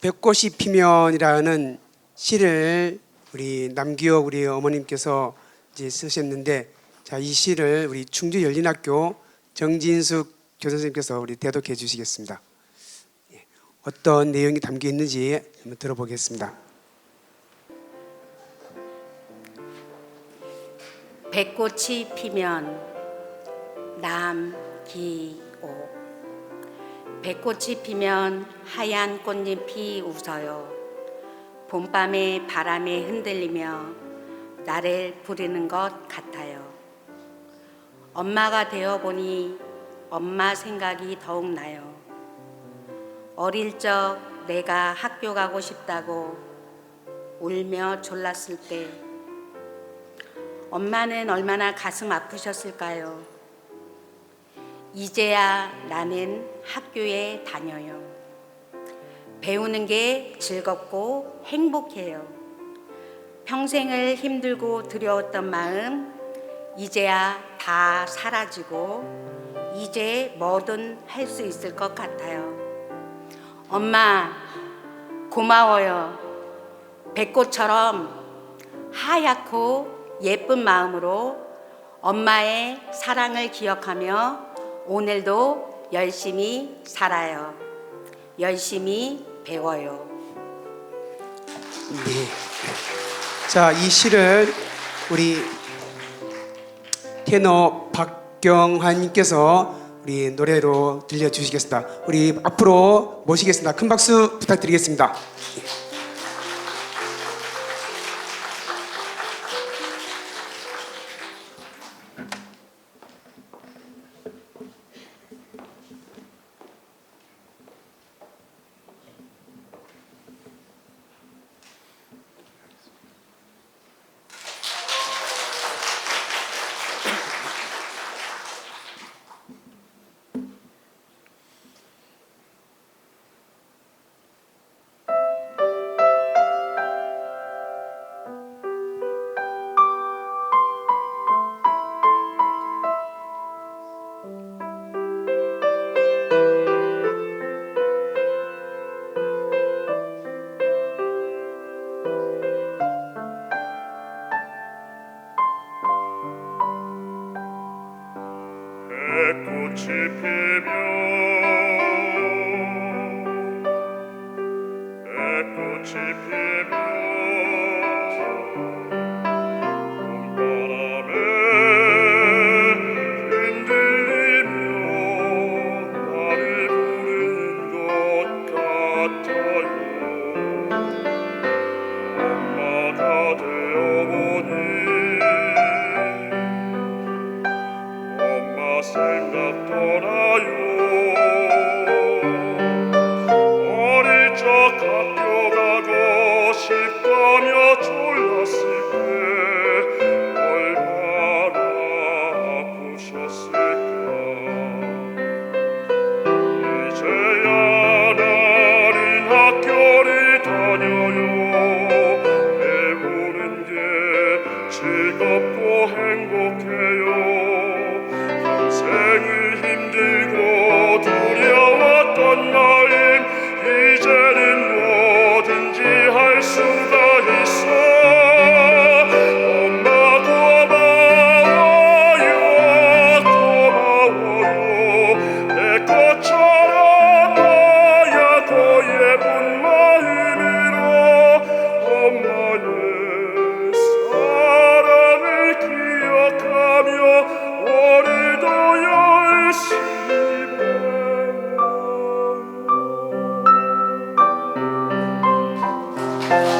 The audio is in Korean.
백꽃이 피면이라는 시를 우리 남기혁 우리 어머님께서 이제 쓰셨는데 자 이 시를 우리 충주 열린학교 정진숙 교선생님께서 우리 대독해 주시겠습니다. 예, 어떤 내용이 담겨 있는지 한번 들어보겠습니다. 백꽃이 피면 남기오 백꽃이 피면 하얀 꽃잎이 웃어요. 봄밤의 바람에 흔들리며 나를 부르는 것 같아요. 엄마가 되어 보니 엄마 생각이 더욱 나요. 어릴 적 내가 학교 가고 싶다고 울며 졸랐을 때 엄마는 얼마나 가슴 아프셨을까요? 이제야 나는 학교에 다녀요. 배우는 게 즐겁고 행복해요. 평생을 힘들고 두려웠던 마음, 이제야 다 사라지고, 이제 뭐든 할 수 있을 것 같아요. 엄마, 고마워요. 백꽃처럼 하얗고 예쁜 마음으로 엄마의 사랑을 기억하며 오늘도 열심히 살아요. 열심히 배워요. 네. 자, 이 시를 우리 테너 박경환님께서 우리 노래로 들려주시겠습니다. 우리 앞으로 모시겠습니다. 큰 박수 부탁드리겠습니다. 백 꽃이 피면 즐겁고 행복해 이